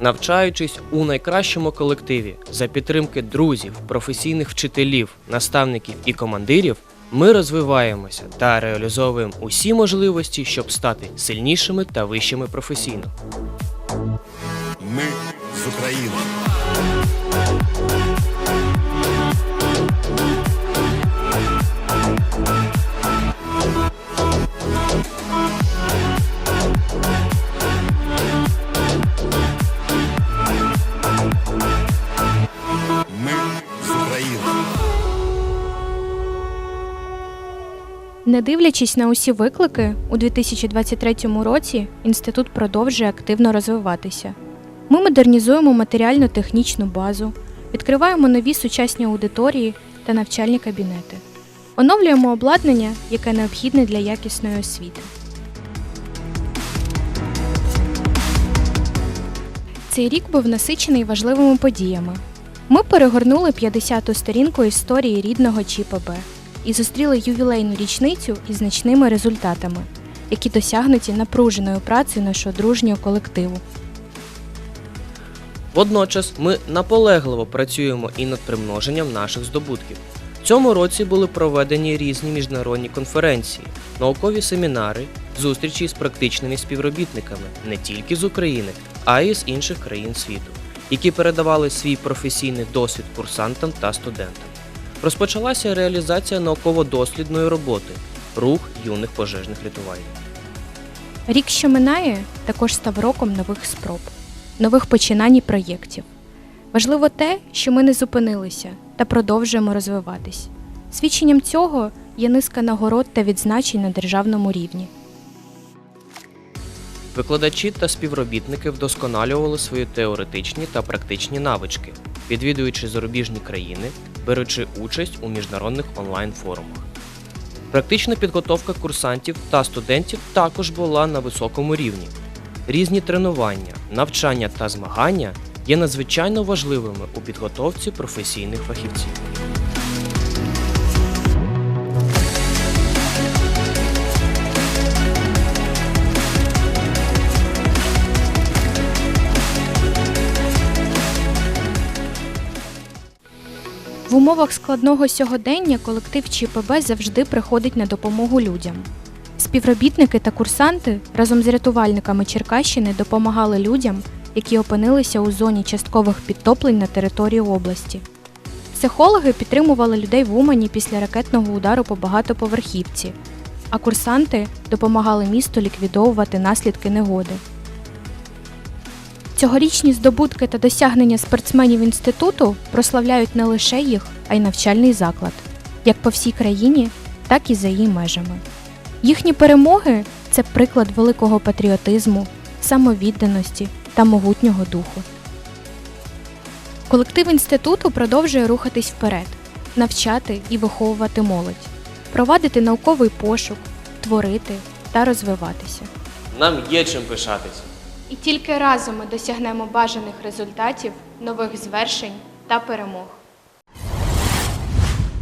Навчаючись у найкращому колективі за підтримки друзів, професійних вчителів, наставників і командирів, ми розвиваємося та реалізовуємо усі можливості, щоб стати сильнішими та вищими професійно. Ми з України. Ми Не дивлячись на усі виклики, у 2023 році інститут продовжує активно розвиватися. Ми модернізуємо матеріально-технічну базу, відкриваємо нові сучасні аудиторії та навчальні кабінети, оновлюємо обладнання, яке необхідне для якісної освіти. Цей рік був насичений важливими подіями. Ми перегорнули 50-ту сторінку історії рідного ЧІПБ і зустріли ювілейну річницю із значними результатами, які досягнуті напруженою працею нашого дружнього колективу. Водночас ми наполегливо працюємо і над примноженням наших здобутків. В цьому році були проведені різні міжнародні конференції, наукові семінари, зустрічі з практичними співробітниками не тільки з України, а й з інших країн світу, які передавали свій професійний досвід курсантам та студентам. Розпочалася реалізація науково-дослідної роботи рух юних пожежних рятувальників. Рік, що минає, також став роком нових спроб, нових починань і проєктів. Важливо те, що ми не зупинилися та продовжуємо розвиватись. Свідченням цього є низка нагород та відзначень на державному рівні. Викладачі та співробітники вдосконалювали свої теоретичні та практичні навички, відвідуючи зарубіжні країни, беручи участь у міжнародних онлайн-форумах. Практична підготовка курсантів та студентів також була на високому рівні. Різні тренування, навчання та змагання є надзвичайно важливими у підготовці професійних фахівців. В умовах складного сьогодення колектив ЧПБ завжди приходить на допомогу людям. Співробітники та курсанти разом з рятувальниками Черкащини допомагали людям, які опинилися у зоні часткових підтоплень на території області. Психологи підтримували людей в Умані після ракетного удару по багатоповерхівці, а курсанти допомагали місту ліквідовувати наслідки негоди. Цьогорічні здобутки та досягнення спортсменів інституту прославляють не лише їх, а й навчальний заклад, як по всій країні, так і за її межами. Їхні перемоги це приклад великого патріотизму, самовідданості та могутнього духу. Колектив інституту продовжує рухатись вперед, навчати і виховувати молодь, провадити науковий пошук, творити та розвиватися. Нам є чим пишатися. І тільки разом ми досягнемо бажаних результатів, нових звершень та перемог.